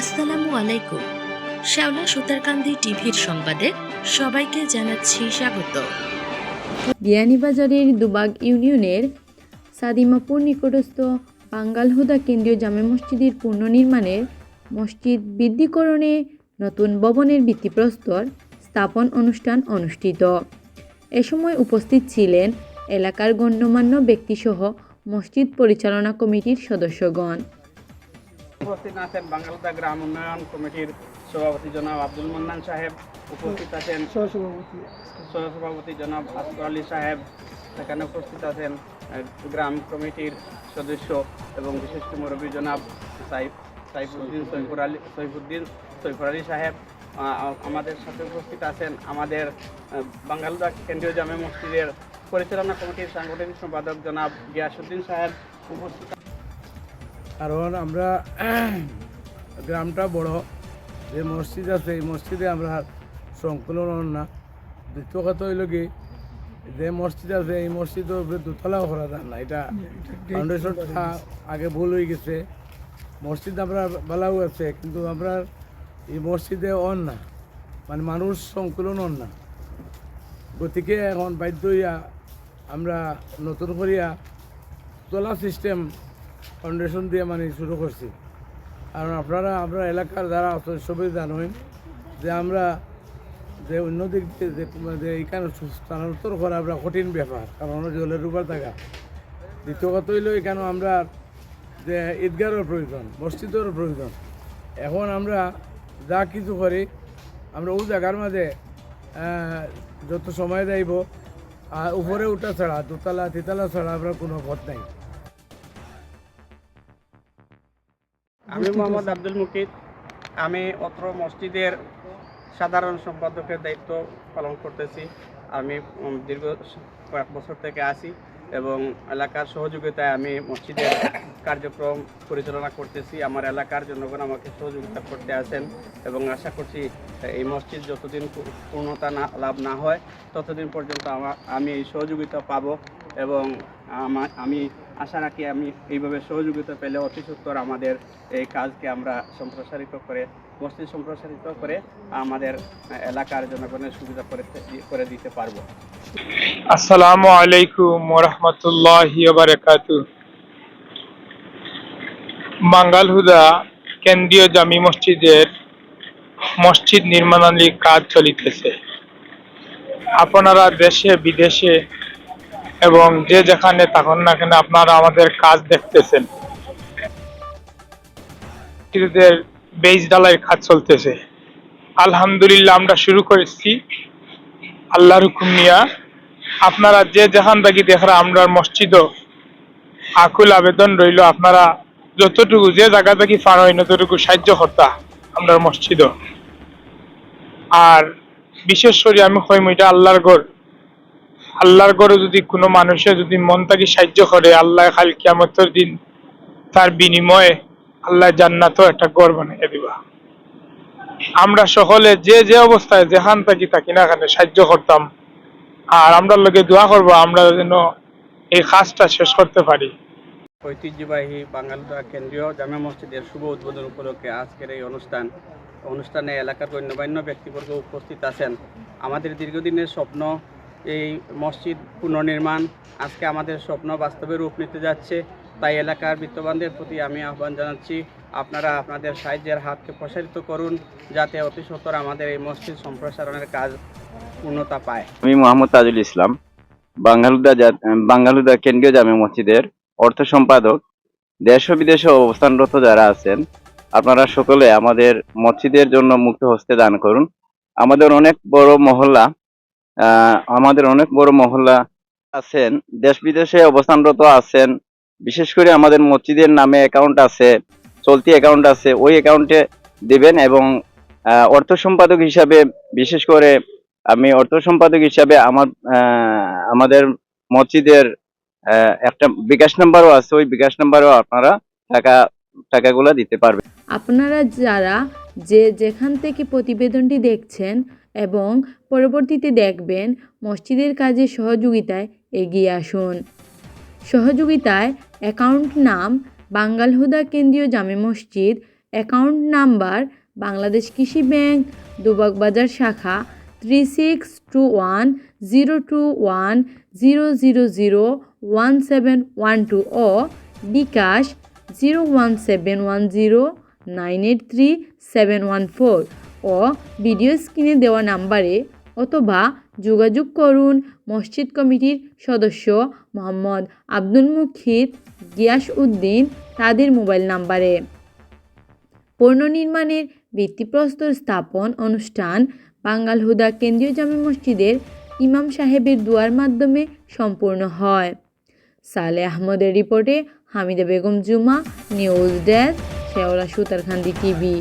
আসসালামু আলাইকুম। শ্যাওলা সুতারকান্দি টিভির সংবাদে সবাইকে জানাচ্ছি স্বাগত। বিয়ানীবাজারের দুবাগ ইউনিয়নের সাদিমাপুর নিকটস্থ বাঙ্গালহুদা কেন্দ্রীয় জামে মসজিদের পুনর্নির্মাণের মসজিদ বৃদ্ধিকরণে নতুন ভবনের ভিত্তিপ্রস্তর স্থাপন অনুষ্ঠান অনুষ্ঠিত। এ সময় উপস্থিত ছিলেন এলাকার গণ্যমান্য ব্যক্তিসহ মসজিদ পরিচালনা কমিটির সদস্যগণ। উপস্থিত আছেন বাংলাদেশ গ্রাম উন্নয়ন কমিটির সভাপতি জনাব আব্দুল মান্নান সাহেব উপস্থিত আছেন সহসভাপতি। জনাব আসফর আলী সাহেব সেখানে উপস্থিত আছেন গ্রাম কমিটির সদস্য এবং বিশিষ্ট মুরব্বী জনাব সাইফ সাইফুদ্দিন সৈফুর আলী সৈফুদ্দিন সৈফুর আলী সাহেব আমাদের সাথে উপস্থিত আছেন আমাদের বাঙ্গালদা কেন্দ্রীয় জামে মসজিদের পরিচালনা কমিটির সাংগঠনিক সম্পাদক জনাব গিয়াসুদ্দিন সাহেব উপস্থিত কারণ আমরা গ্রামটা বড়। যে মসজিদ আছে, এই মসজিদে আমরা সংকলন না। দ্বিতীয় কথা হইল কি, যে মসজিদ আছে, এই মসজিদের উপরে দোতলাও করা যায় না। এটা ফাউন্ডেশনটা আগে ভুল হয়ে গেছে। মসজিদ আমরা ভালো আছে, কিন্তু আমরা এই মসজিদে অন না। মানে মানুষ সংকলন অন না। গতিকে এখন বাধ্য হইয়া আমরা নতুন করিয়া তোলা সিস্টেম ফাউন্ডেশন দিয়ে মানে শুরু করছি। কারণ আপনারা, আমরা এলাকার যারা আছেন, সবাই জানেন যে আমরা যে অন্য দিক যে এখানে স্থানান্তর করা আমরা কঠিন ব্যাপার, কারণ জলের উপর থাকা। দ্বিতীয় কথা হইল, এখানে আমরা যে ঈদগাহের প্রয়োজন, মসজিদের প্রয়োজন। এখন আমরা যা কিছু করি, আমরা ওই জায়গার মাঝে যত সময় যাইব, আর উপরে উঠা ছাড়া, দোতলা, তিতলা ছাড়া আমরা কোনো পথ নাই। আমি মোহাম্মদ আব্দুল মুকিদ আমি অত্র মসজিদের সাধারণ সম্পাদকের দায়িত্ব পালন করতেছি। আমি দীর্ঘ কয়েক বছর থেকে আসি এবং এলাকার সহযোগিতায় আমি মসজিদের কার্যক্রম পরিচালনা করতেছি। আমার এলাকার জনগণ আমাকে সহযোগিতা করতে আসেন এবং আশা করছি এই মসজিদ যতদিন পূর্ণতা না, লাভ না হয়, ততদিন পর্যন্ত আমি এই সহযোগিতা পাবো। এবং আমি আশা রাখি আমি এইভাবে সহযোগিতা পেলে অতি সত্তর আমাদের এই কাজকে আমরা সম্প্রসারিত করে, মসজিদ সম্প্রসারিত করে আমাদের এলাকার জনগণের সুবিধা করে করে দিতে পারব। আসসালামু আলাইকুম ওরহমতুল্লাহি বারাকাতু বাঙ্গাল হুদা কেন্দ্রীয় জামি মসজিদের মসজিদ নির্মাণালীর কাজ চলিতেছে। আপনারা দেশে, বিদেশে এবং যে যেখানে তখন না কেন আপনারা আমাদের কাজ দেখতেছেন। মসজিদের বেজ ডালাই কাজ চলতেছে। আলহামদুলিল্লাহ আমরা শুরু করেছি। আল্লাহর হুকুম নিয়া। আপনারা যে যেখান থেকে দেখরা আমরা মসজিদ আকুল আবেদন রইল, আপনারা যতটুকু যে জায়গা থেকে ফার হয় ততটুকু সাহায্য করতা আমরা মসজিদ আর বিশেষ করে আমি কইম এটা আল্লাহর ঘর। আল্লাহর ঘরে যদি কোনো মানুষে যদি মন থেকে সাহায্য করে, আল্লাহ খাল কিয়ামতের দিন তার বিনিময়ে আল্লাহ জান্নাতও একটা ঘর বানিয়ে দিবা। আমরা সকলে যে যে অবস্থায় যেখান থাকি থাকি না এখানে সাহায্য করতাম। আর আমরা লোকে দোয়া করব, আমরা যেন এই কাজটা শেষ করতে পারি। ঐতিহ্যবাহী বাঙালদা কেন্দ্রীয় জামে মসজিদের শুভ উদ্বোধন উপলক্ষে আজকের এই অনুষ্ঠান। অনুষ্ঠানে এলাকার গণ্যমান্য ব্যক্তিবর্গ উপস্থিত আছেন। আমাদের দীর্ঘদিনের স্বপ্ন এই মসজিদ পুনর্নির্মাণ আজকে আমাদের স্বপ্ন বাস্তবে রূপ নিতে যাচ্ছে। তাই এলাকার বিত্তবানদের প্রতি আমি আহ্বান জানাচ্ছি, আপনারা আপনাদের সাহায্যের হাতকে প্রসারিত করুন যাতে অতি সত্বর আমাদের এই মসজিদ সম্প্রসারণের কাজ পূর্ণতা পায়। আমি মোহাম্মদ তাজুল ইসলাম, বাঙ্গালুদা বাঙ্গালুদা কেন্দ্রীয় জামে মসজিদের অর্থ সম্পাদক। দেশ ও বিদেশে অবস্থানরত যারা আছেন, আপনারা সকলে আমাদের মসজিদের জন্য মুক্ত হস্তে দান করুন। আমাদের অনেক বড় মহল্লা আমাদের অনেক বড় মহল্লা আছেন দেশ বিদেশে অবস্থানরত আছেন, বিশেষ করে আমাদের মসজিদের নামে অ্যাকাউন্ট আছে, চলতি অ্যাকাউন্ট আছে, ওই অ্যাকাউন্টে দেবেন এবং অর্থ সম্পাদক হিসাবে বিশেষ করে আমি অর্থ সম্পাদক হিসাবে আমার আমাদের মসজিদের একটা বিকাশ নাম্বারও আছে, ওই বিকাশ নাম্বারও আপনারা টাকা, টাকাগুলো দিতে পারবেন। আপনারা যারা যে যেখান থেকে প্রতিবেদনটি দেখছেন এবং পরবর্তীতে দেখবেন মসজিদের কাজে সহযোগিতায় এগিয়ে আসুন। সহযোগিতায় অ্যাকাউন্ট নাম বাঙ্গালহুদা কেন্দ্রীয় জামে মসজিদ, অ্যাকাউন্ট নাম্বার বাংলাদেশ কৃষি ব্যাংক দুবাগবাজার শাখা three six two one zero two one zero zero zero one seven one two ও bKash zero one seven one zero nine eight three seven one four ও ভিডিও স্ক্রিনে দেওয়া নাম্বারে অথবা যোগাযোগ করুন মসজিদ কমিটির সদস্য মোহাম্মদ আব্দুল মুখিদ গিয়াস উদ্দিন তাদের মোবাইল নাম্বারে। পণ্য নির্মাণের ভিত্তিপ্রস্তর স্থাপন অনুষ্ঠান বাঙ্গাল হুদা কেন্দ্রীয় জামে মসজিদের ইমাম সাহেবের দুয়ার মাধ্যমে সম্পূর্ণ হয়। সালে আহমদের রিপোর্টে Hamida Begum Juma, news desk, Sheola Sutarkhandi TV.